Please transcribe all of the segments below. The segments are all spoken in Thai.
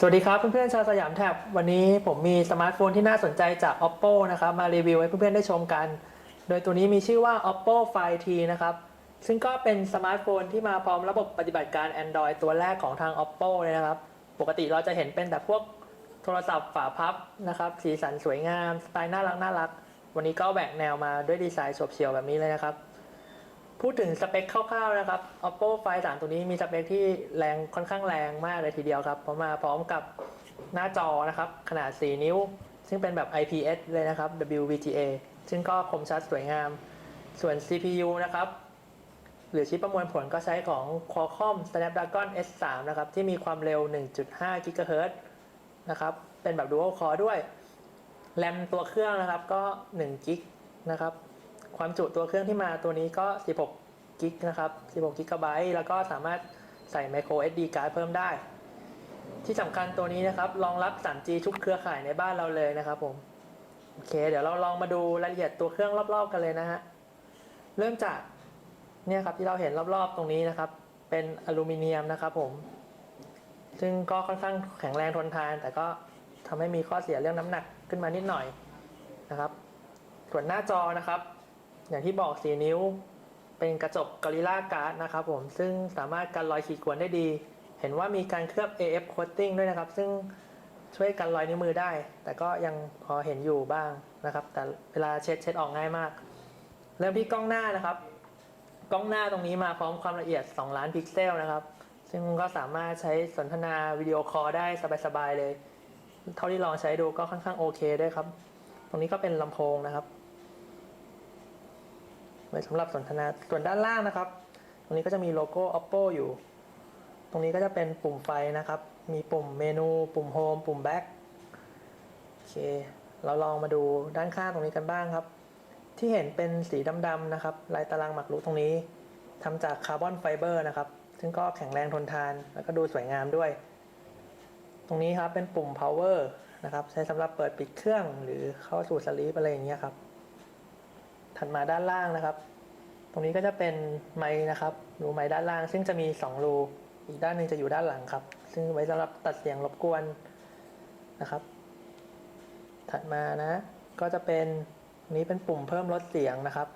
สวัสดีครับเพื่อนๆชาวสยามแท็บวันนี้ผมมีสมาร์ทโฟนที่น่าสนใจจาก oppo นะครับมารีวิวให้เพื่อนๆได้ชมกัน โดยตัวนี้มีชื่อว่า oppo find t นะครับซึ่งก็เป็นสมาร์ทโฟนที่มาพร้อมระบบปฏิบัติการ android ตัวแรกของทาง oppo เลยนะครับ ปกติเราจะเห็นเป็นแต่พวกโทรศัพท์ฝาพับนะครับสีสันสวยงามสไตล์น่ารักน่ารัก วันนี้ก็แหวกแนวมาด้วยดีไซน์โฉบเฉียวแบบนี้เลยนะครับ พูดถึงสเปคคร่าวๆนะครับ oppo find 3 ตัวนี้มีสเปคที่แรงค่อนข้างแรงมากเลยทีเดียวครับ เพราะมาพร้อมกับหน้าจอนะครับ ขนาด 4 นิ้ว ซึ่งเป็นแบบ IPS เลยนะครับ WVGA ซึ่งก็คมชัดสวยงาม ส่วน CPU นะครับ หรือชิปประมวลผลก็ใช้ของ Qualcomm Snapdragon S3 นะครับ ที่มีความเร็ว 1.5 GHz นะครับ เป็นแบบ Dual Core ด้วย แรมตัวเครื่องนะครับก็1 g ิกนะครับ ความจุตัวเครื่องที่มาตัวนี้ก็ 16กิกนะครับ16กิกะไบต์แล้วก็สามารถใส่ micro SD card เพิ่มได้ ที่สำคัญตัวนี้นะครับ รองรับ 3G ทุกเครือข่ายในบ้านเราเลยนะครับผมโอเค เดี๋ยวเราลองมาดูรายละเอียดตัวเครื่องรอบๆกันเลยนะฮะเริ่มจากเนี่ยครับที่เราเห็นรอบๆตรงนี้นะครับ เป็นอลูมิเนียมนะครับผม ซึ่งก็ค่อนข้างแข็งแรงทนทาน แต่ก็ทำให้มีข้อเสียเรื่องน้ำหนักขึ้นมานิดหน่อยนะครับ ส่วนหน้าจอนะครับ อย่างที่บอก 4 นิ้ว เป็นกระจก Gorilla Glass นะครับผมซึ่งสามารถกันรอยขีดข่วนได้ดี เห็นว่ามีการเคลือบ AF coating ด้วยนะครับ ซึ่งช่วยกันรอยนิ้วมือได้ แต่ก็ยังพอเห็นอยู่บ้างนะครับ แต่เวลาเช็ดเช็ดออกง่ายมาก เริ่มที่กล้องหน้านะครับ กล้องหน้าตรงนี้มาพร้อมความละเอียด 2 ล้านพิกเซลนะครับ ซึ่งก็สามารถใช้สนทนาวิดีโอคอลได้สบายๆเลย เท่าที่ลองใช้ดูก็ค่อนข้างโอเคด้วยครับ ตรงนี้ก็เป็นลำโพงนะครับ ไว้สำหรับสนทนาส่วนด้านล่างนะครับ ตรงนี้ก็จะมีโลโก้ oppo อยู่ ตรงนี้ก็จะเป็นปุ่มไฟนะครับ มีปุ่มเมนู ปุ่มโฮมปุ่มแบ็คโอเค เราลองมาดูด้านข้างตรงนี้กันบ้างครับ ที่เห็นเป็นสีดำๆนะครับ ลายตารางหมากรุกตรงนี้ทำจากคาร์บอนไฟเบอร์นะครับ ซึ่งก็แข็งแรงทนทาน แล้วก็ดูสวยงามด้วย ตรงนี้ครับเป็นปุ่ม power นะครับ ใช้สำหรับเปิดปิดเครื่องหรือเข้าสู่สลีปอะไรอย่างเงี้ยครับ ถัดมาด้านล่างนะครับ ตรงนี้ก็จะเป็นไม้นะครับรูไม้ด้านล่าง ซึ่งจะมี 2 รู อีกด้านหนึ่งจะอยู่ด้านหลังครับ ซึ่งไว้สำหรับตัดเสียงรบกวนนะครับ ถัดมานะ ก็จะเป็นนนี้เป็นปุ่มเพิ่มลดเสียงนะครับ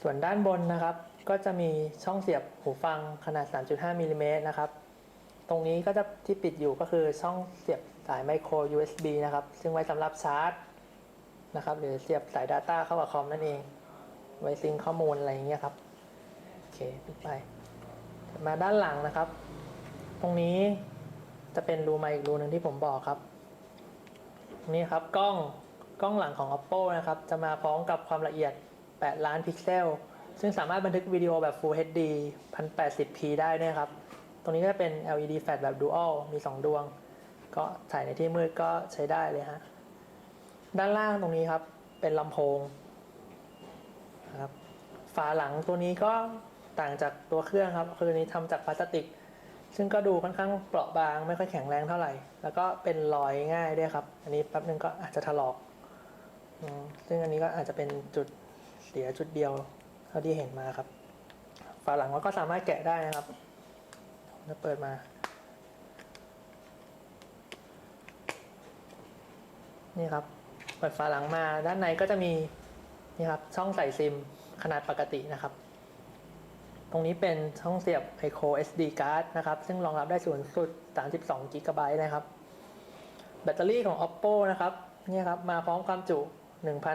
ส่วนด้านบนนะครับ ก็จะมีช่องเสียบหูฟังขนาด 3.5มิลลิเมตรนะครับ ตรงนี้ก็จะที่ปิดอยู่ก็คือช่องเสียบสายไมโคร USB นะครับ ซึ่งไว้สำหรับชาร์จนะครับหรือเสียบสาย Data เข้ากับคอมนั่นเอง ไว้ซิงข้อมูลอะไรอย่างเงี้ยครับ โอเคปิดไป มาด้านหลังนะครับ ตรงนี้จะเป็นรูมค์อีกรูหนึ่งที่ผมบอกครับ นี่ครับกล้องกล้องหลังของ oppo นะครับ จะมาพร้อมกับความละเอียด 8 ล้านพิกเซล ซึ่งสามารถบันทึกวิดีโอแบบ Full HD 1080p ได้ด้วยครับ ตรงนี้ก็จะเป็น LED flash แบบ Dual มี 2 ดวง ก็ถ่ายในที่มืดก็ใช้ได้เลยฮะ ด้านล่างตรงนี้ครับ เป็นลำโพงครับฝาหลังตัวนี้ก็ต่างจากตัวเครื่องครับ คือนี้ทำจากพลาสติก ซึ่งก็ดูค่อนข้างเปราะบาง ไม่ค่อยแข็งแรงเท่าไหร่ แล้วก็เป็นรอยง่ายด้วยครับ อันนี้แป๊บนึงก็อาจจะถลอกซึ่งอันนี้ก็อาจจะเป็นจุดเสียจุดเดียว เท่าที่เห็นมาครับ ฝาหลังก็สามารถแกะได้นะครับ แล้วเปิดมา นี่ครับ เปิดฝาหลังมาด้านในก็จะมีนี่ครับช่องใส่ซิมขนาดปกตินะครับ ตรงนี้เป็นช่องเสียบ micro SD card นะครับ ซึ่งรองรับได้สูงสุด 32 GB นะครับ แบตเตอรี่ของ oppo นะครับนี่ครับ มาพร้อมความจุ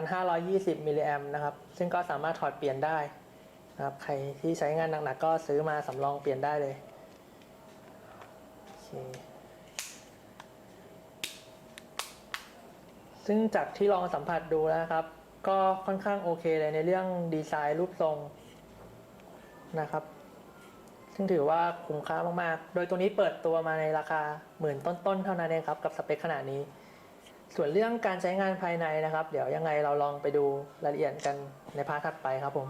1,520 มิลลิแอมนะครับ ซึ่งก็สามารถถอดเปลี่ยนได้นะครับ ใครที่ใช้งานหนักๆก็ซื้อมาสำรองเปลี่ยนได้เลย ซึ่งจากที่ลองสัมผัสดูแล้วนะครับ ก็ค่อนข้างโอเคเลยในเรื่องดีไซน์รูปทรงนะครับ ซึ่งถือว่าคุ้มค่ามากๆ โดยตัวนี้เปิดตัวมาในราคาหมื่นต้นๆ เท่านั้นเองครับ กับสเปคขนาดนี้ ส่วนเรื่องการใช้งานภายในนะครับ เดี๋ยวยังไงเราลองไปดูรายละเอียดกันในพาร์ทถัดไปครับผม